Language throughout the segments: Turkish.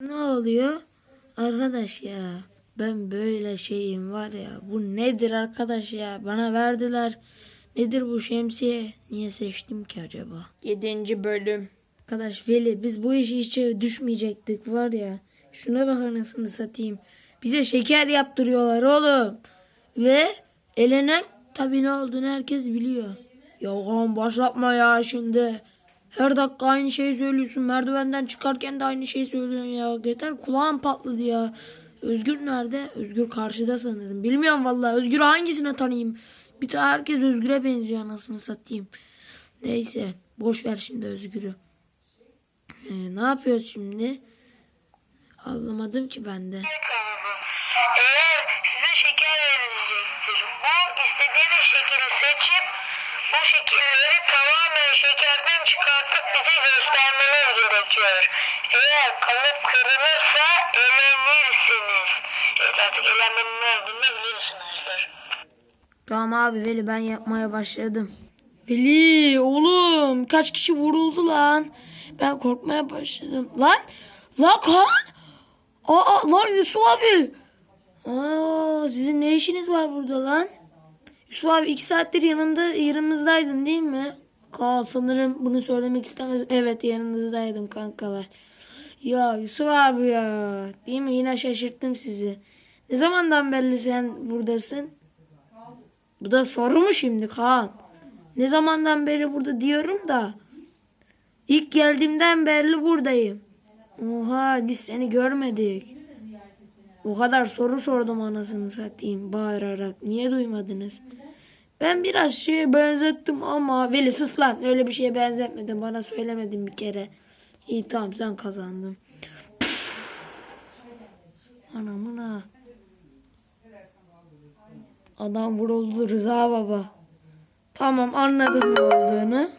Ne oluyor? Arkadaş ya ben böyle şeyim var ya bu nedir arkadaş ya bana verdiler. Nedir bu şemsiye? Niye seçtim ki acaba? 7. bölüm. Arkadaş Veli biz bu işi hiç düşmeyecektik var ya. Şuna bak anasını satayım. Bize şeker yaptırıyorlar oğlum. Ve elenen tabii ne olduğunu herkes biliyor. Ya oğlum başlatma ya şimdi. Her dakika aynı şeyi söylüyorsun. Merdivenden çıkarken de aynı şeyi söylüyorsun ya. Yeter kulağım patladı ya. Özgür nerede? Özgür karşıda sanırım. Bilmiyorum vallahi. Özgür hangisine tanıyayım? Bir tane herkes Özgür'e benziyor anasını satayım. Neyse. Boş ver şimdi Özgür'ü. Ee, ne yapıyoruz şimdi? Anlamadım ki ben de. Eğer size şeker verilecektir. Bu istediğiniz şekeri seçip bu şekilleri tamamen şekerden çıkartıp bize göstermeniz gerekiyor. Eğer kalıp kırılırsa elenirsiniz. Evet artık elenmenin ne olduğunu biliyorsunuzdur. Tamam abi Veli ben yapmaya başladım. Veli oğlum kaç kişi vuruldu lan? Ben korkmaya başladım. Lan lan kan. Aa lan Yusuf abi. Aa sizin ne işiniz var burada lan? Yusuf abi iki saattir yanında yanımızdaydın değil mi? Kaan sanırım bunu söylemek istemez. Evet yanınızdaydım kankalar. Ya Yusuf abi ya. Değil mi? Yine şaşırttım sizi. Ne zamandan belli sen buradasın? Bu da soru mu şimdi Kaan? Ne zamandan beri burada diyorum da. İlk geldiğimden beri buradayım. Oha biz seni görmedik. O kadar soru sordum anasını satayım bağırarak. Niye duymadınız? Ben biraz şeye benzettim ama Veli sus lan. Öyle bir şeye benzetmedim. Bana söylemedin bir kere. İyi tamam sen kazandın. Anamına. Adam vuruldu Rıza baba. Tamam anladım ne olduğunu.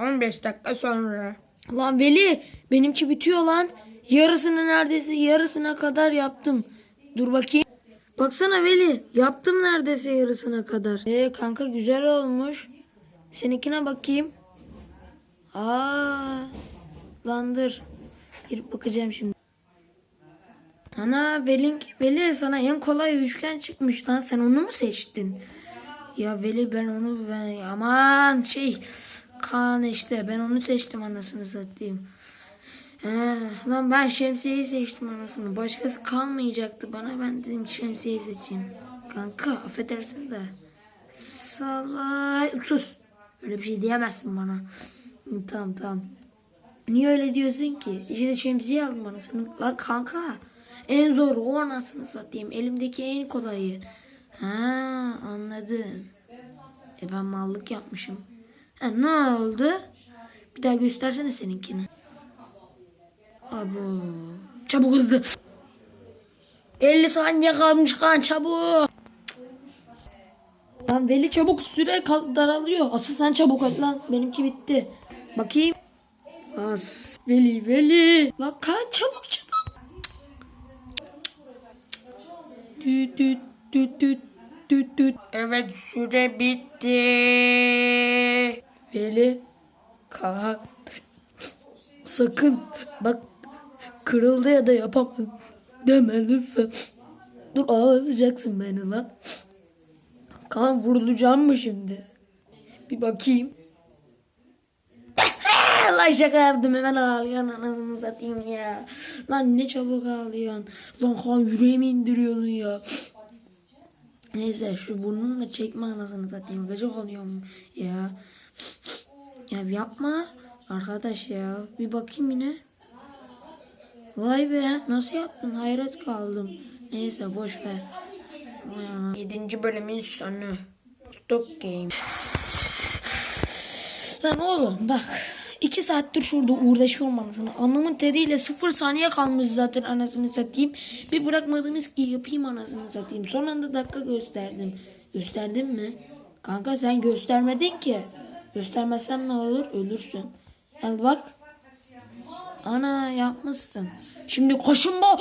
15 dakika sonra. Lan Veli benimki bitiyor lan. Yarısını neredeyse yarısına kadar yaptım. Dur bakayım. Baksana Veli yaptım neredeyse yarısına kadar. Ee kanka güzel olmuş. Seninkine bakayım. Aa lan dur. Girip bakacağım şimdi. Ana Velink, Veli sana en kolay üçgen çıkmış lan. Sen onu mu seçtin? Ya Veli ben onu ben aman şey Kaan işte ben onu seçtim anasını satayım. He, lan ben şemsiyeyi seçtim anasını. Başkası kalmayacaktı bana. Ben dedim şemsiyeyi seçeyim. Kanka affedersin de. Salay. Sus. Öyle bir şey diyemezsin bana. Tamam tamam. Niye öyle diyorsun ki? İşte şemsiye aldım anasını. Lan kanka. En zor o anasını satayım. Elimdeki en kolayı. Ha anladım. E ben mallık yapmışım. Ha, ne oldu? Bir daha göstersene seninkini. Abo. Çabuk hızlı. 50 saniye kalmış kan çabuk. Lan Veli çabuk süre kaz daralıyor. Asıl sen çabuk et lan. Benimki bitti. Bakayım. As. Veli Veli. Lan kan çabuk çabuk. Düt düt düt düt düt düt. Evet süre bitti. Veli. Kaan. Sakın. Bak kırıldı ya da yapamadım. Deme lütfen. Dur ağlatacaksın beni lan. Kaan vurulacağım mı şimdi? Bir bakayım. lan şaka yaptım hemen ağlıyorsun anasını satayım ya. Lan ne çabuk ağlıyorsun. Lan Kaan yüreğimi indiriyorsun ya. Neyse şu burnunu çekme anasını satayım. Gıcık oluyorum ya. Ya yapma. Arkadaş ya. Bir bakayım yine. Vay be. Nasıl yaptın? Hayret kaldım. Neyse boş ver. Vay ana. 7. bölümün sonu. Stop game. Lan oğlum bak. iki saattir şurada uğraşıyorum anasını. Anlamın teriyle sıfır saniye kalmış zaten anasını satayım. Bir bırakmadınız ki yapayım anasını satayım. Son anda dakika gösterdim. Gösterdim mi? Kanka sen göstermedin ki. Göstermezsem ne olur? Ölürsün. Al bak. Ana yapmışsın. Şimdi kaşınma.